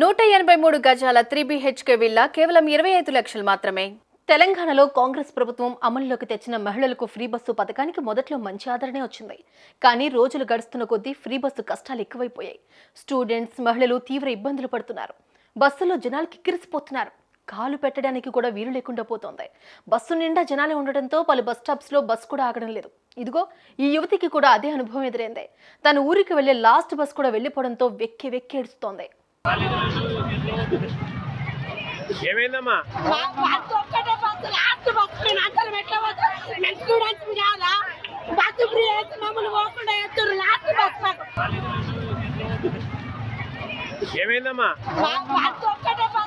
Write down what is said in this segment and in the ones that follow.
నూట ఎనభై మూడు గజాల త్రీ బీహెచ్కే విల్లా కేవలం ఇరవై ఐదు లక్షలు మాత్రమే. తెలంగాణలో కాంగ్రెస్ ప్రభుత్వం అమల్లోకి తెచ్చిన మహిళలకు ఫ్రీ బస్సు పథకానికి మొదట్లో మంచి ఆదరణే వచ్చింది. కానీ రోజులు గడుస్తున్న కొద్దీ ఫ్రీ బస్సు కష్టాలు ఎక్కువైపోయాయి. స్టూడెంట్స్ మహిళలు తీవ్ర ఇబ్బందులు పడుతున్నారు. బస్సులో జనాలు కిక్కిరిసిపోతున్నారు కాలు పెట్టడానికి కూడా వీలు లేకుండా పోతోంది. బస్సు నిండా జనాలే ఉండడంతో పలు బస్ స్టాప్స్లో బస్సు కూడా ఆగడం లేదు. ఇదిగో ఈ యువతికి కూడా అదే అనుభవం ఎదురైంది. తన ఊరికి వెళ్ళే లాస్ట్ బస్ కూడా వెళ్ళిపోవడంతో వెక్కి వెక్కి ఏడుస్తోంది. ఏమైందమ్మా? ఒక్కటే ఎట్లా మాకు ఏమైందమ్మా? ఒక్కటే ఎట్లా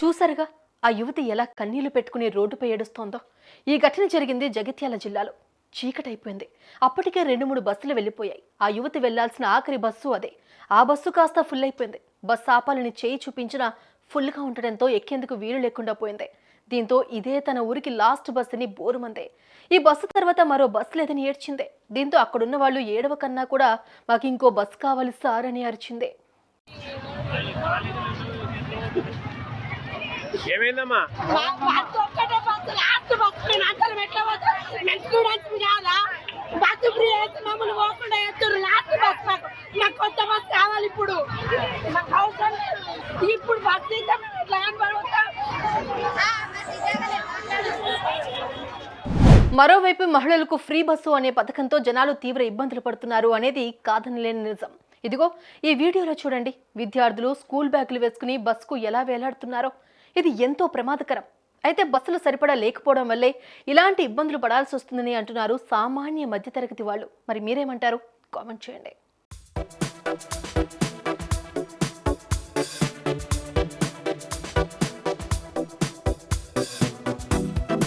చూసారుగా ఆ యువతి ఎలా కన్నీళ్ళు పెట్టుకుని రోడ్డుపై ఏడుస్తోందో? ఈ ఘటన జరిగింది జగిత్యాల జిల్లాలో. చీకటైపోయింది. అప్పటికే రెండు మూడు బస్సులు వెళ్ళిపోయాయి. ఆ యువతి వెళ్ళాల్సిన ఆఖరి బస్సు అదే. ఆ బస్సు కాస్త ఫుల్ అయిపోయింది బస్సు ఆపాలని చేయి చూపించినా ఫుల్గా ఉండడంతో ఎక్కేందుకు వీలు లేకుండా పోయింది. దీంతో ఇదే తన ఊరికి లాస్ట్ బస్సుని బోరుమందే. ఈ బస్సు తర్వాత మరో బస్సు లేదని ఏడ్చిందే. దీంతో అక్కడున్న వాళ్ళు ఏడవ కన్నా కూడా మాకు ఇంకో బస్సు కావాలి సార్ అని అరిచిందే. ఏమైందమ్మా మా బస్సు ఒక్కటే బస్సు లాస్ట్ బస్సు మేము అందరం ఎట్లా పోతాం మేము స్టూడెంట్స్ కాదా బస్సు ఫ్రీ వేసి మమ్మల్ని పోకుండా ఎత్తురు? లాస్ట్ బస్ మాకు. మాకు కొత్త బస్ కావాలి ఇప్పుడు. మాకు అవసరం లేదు. ఇప్పుడు బస్సు ఇద్దాం. ఎట్లా కనబడుతాం మరోవైపు మహిళలకు ఫ్రీ బస్సు అనే పథకంతో జనాలు తీవ్ర ఇబ్బందులు పడుతున్నారు అనేది కాదనలేని నిజం. ఇదిగో ఈ వీడియోలో చూడండి. విద్యార్థులు స్కూల్ బ్యాగులు వేసుకుని బస్సుకు ఎలా వేలాడుతున్నారో. ఇది ఎంతో ప్రమాదకరం. అయితే బస్సులు సరిపడా లేకపోవడం వల్లే ఇలాంటి ఇబ్బందులు పడాల్సి వస్తుందని అంటున్నారు సామాన్య మధ్యతరగతి వాళ్ళు. మరి మీరేమంటారు? కామెంట్ చేయండి.